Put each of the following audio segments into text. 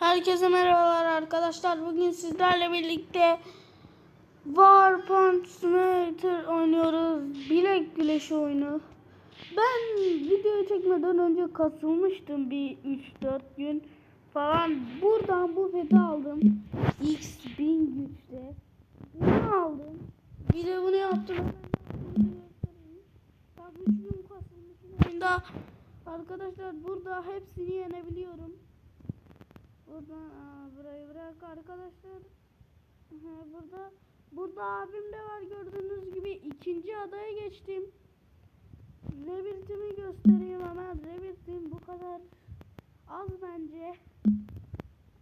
Herkese merhabalar arkadaşlar. Bugün sizlerle birlikte War Punch Simulator oynuyoruz. Bilek güreşi oyunu. Ben videoyu çekmeden önce katılmıştım bir 3-4 gün falan. Buradan bu peti aldım. X1000 güçte. Bunu aldım. Bir de bunu yaptım. Tam 3000 kasılmışım oyunda. Arkadaşlar burada hepsini yenebiliyorum. Buradan aa, burayı bırak arkadaşlar. Burada burada abim de var gördüğünüz gibi ikinci adaya geçtim. Rebirt'imi göstereyim hemen. Rebirt'im bu kadar az bence.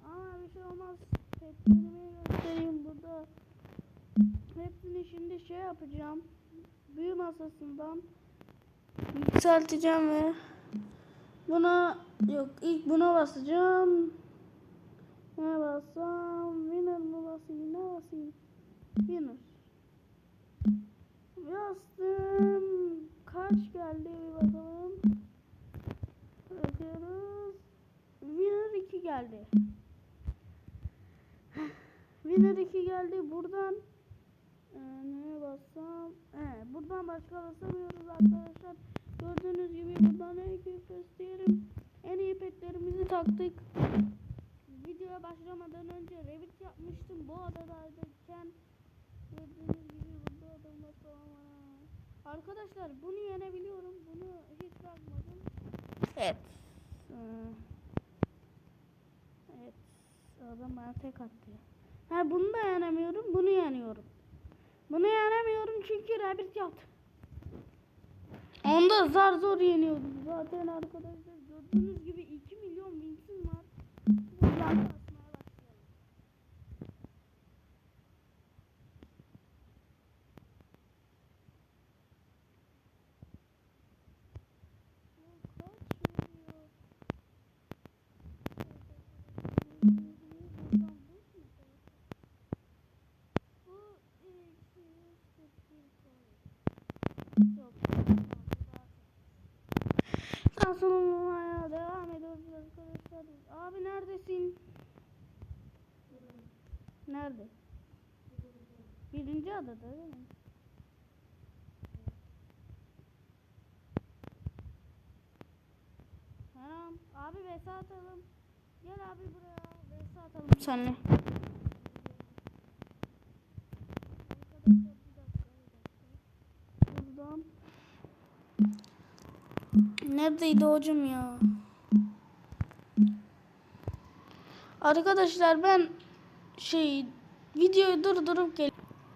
Ama bir şey olmaz. Petlerimi göstereyim burada. Hepsini şimdi şey yapacağım. Büyü masasından yükselteceğim ve buna yok ilk buna basacağım. Ne bassam? Winner mı basayım? Ne basayım? Winner. Bastım. Kaç geldi bir bakalım. Bakıyoruz. Winner 2 geldi. Winner 2 geldi. Buradan e, neye bassam? He, buradan başka basamıyoruz arkadaşlar. Gördüğünüz gibi buradan en iyi gösterim. En iyi petlerimizi taktık videoya başlamadan önce Revit yapmıştım. Bu adadayken gördüğünüz gibi burada adamlar falan var. Arkadaşlar bunu yenebiliyorum. Bunu hiç bırakmadım. Evet. Ee, Evet. Adam bana tek attı. Ha bunu da yenemiyorum. Bunu yeniyorum. Bunu yenemiyorum çünkü Revit yaptım. Onda zar zor yeniyordum. Zaten arkadaşlar gördüğünüz gibi 2 milyon winsim var. Buradan basmaya başlayalım. Bu kaç veriyor? Buradan bu mu? Bu 241 koy. Yok. Daha sonuna devam ediyoruz arkadaşlar. Abi neredesin? Nerede? Birinci adada değil mi? Tamam. Abi vs atalım. Gel abi buraya. Vs atalım seninle. Arkadaşlar bir dakika, bir dakika. Buradan. Neredeydi hocam ya? Arkadaşlar ben şey videoyu durdurup gel.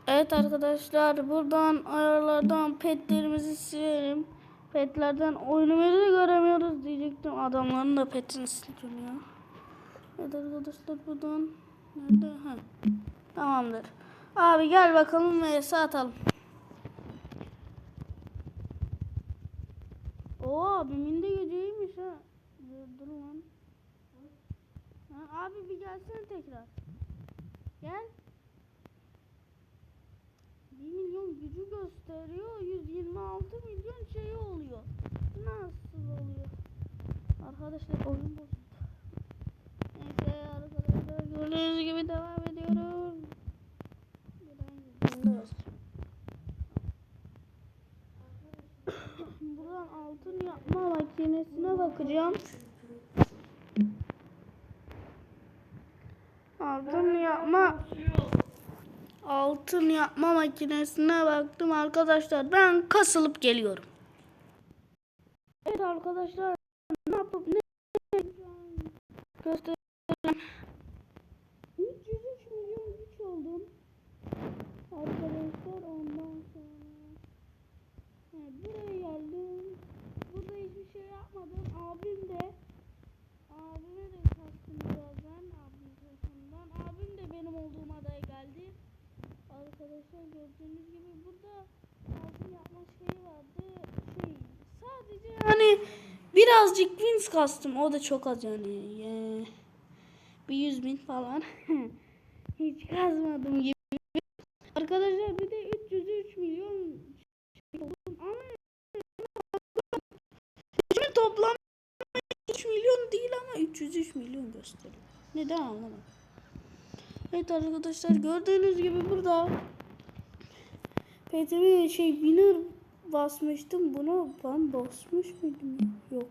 Evet arkadaşlar buradan ayarlardan petlerimizi silelim. Petlerden oyunumuzu göremiyoruz diyecektim. Adamların da petini siliyorum ya. Evet arkadaşlar buradan nerede? Ha. Tamamdır. Abi gel bakalım vs atalım. Oo abimin de geceymiş ha. Dur, dur lan. Ha, abi bir gelsene tekrar. Gel. 1 milyon gücü gösteriyor. 126 milyon şey oluyor. Nasıl oluyor? Arkadaşlar oyun bozuldu. Neyse arkadaşlar gördüğünüz gibi devam ediyoruz. Buradan gidiyoruz. Buradan altın yapma makinesine bakacağım. Altın yapma altın yapma makinesine baktım arkadaşlar. Ben kasılıp geliyorum. Evet arkadaşlar ne yapıp ne göstereceğim. 303 milyon güç oldum. Arkadaşlar ondan sonra Evet, buraya geldim. Burada hiçbir şey yapmadım. Abim de abime de kastım biraz ben abimin tarafından. Abim de benim olduğum adaya geldi. Arkadaşlar gördüğünüz gibi burada altın yapma şeyi vardı. Şey sadece yani birazcık wins kastım. O da çok az yani. Bir yüz bin falan. Hiç kazmadım gibi. Arkadaşlar bir de 303 milyon oldum ama Şimdi toplam 3 milyon değil ama 303 milyon gösteriyor. Neden anlamadım. Evet arkadaşlar gördüğünüz gibi burada PTV şey winner basmıştım. Bunu ben basmış mıydım? Yok.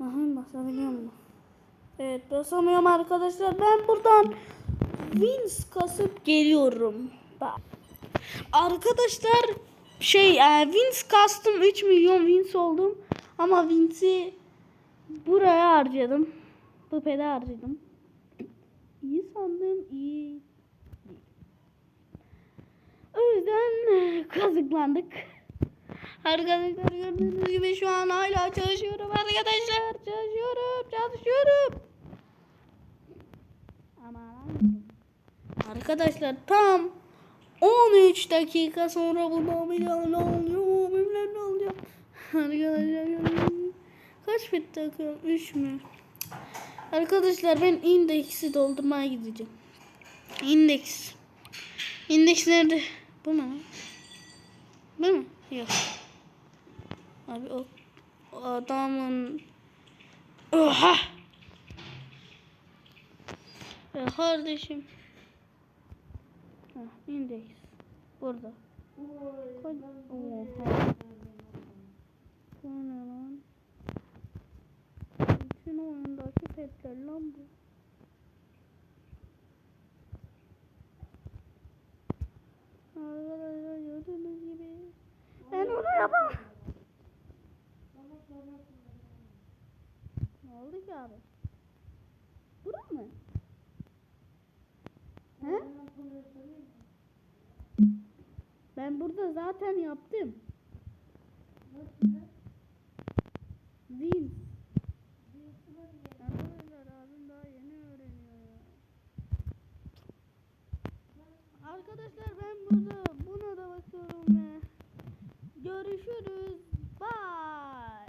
Aha basabiliyor mu? Evet basamıyorum arkadaşlar. Ben buradan wins kasıp geliyorum. Bak. Arkadaşlar şey e, wins kastım 3 milyon wins oldum. Ama wins'i buraya harcadım. Bu pede harcadım. İyi sandım iyi. O yüzden kazıklandık. Arkadaşlar gördüğünüz gibi şu an hala çalışıyorum arkadaşlar. Çalışıyorum, çalışıyorum. Arkadaşlar tam 13 dakika sonra bu milyon ne oluyor? Bilmem ne oluyor. Arkadaşlar. Kaç bit takıyorum? 3 mü? Arkadaşlar ben indeksi doldurmaya gideceğim. İndeks. İndeks nerede? Bu mu? Bu mu? Yok. Abi o, o adamın Oha! Ya kardeşim. Heh, indeks. Burada. Oha. Bu ne lan? Bütün oyundaki petler lan bu. Arkadaşlar gördüğünüz gibi. Ben onu yapamam. Ne oldu ki abi? Bura mı? He? Ben burada zaten yaptım. Zil.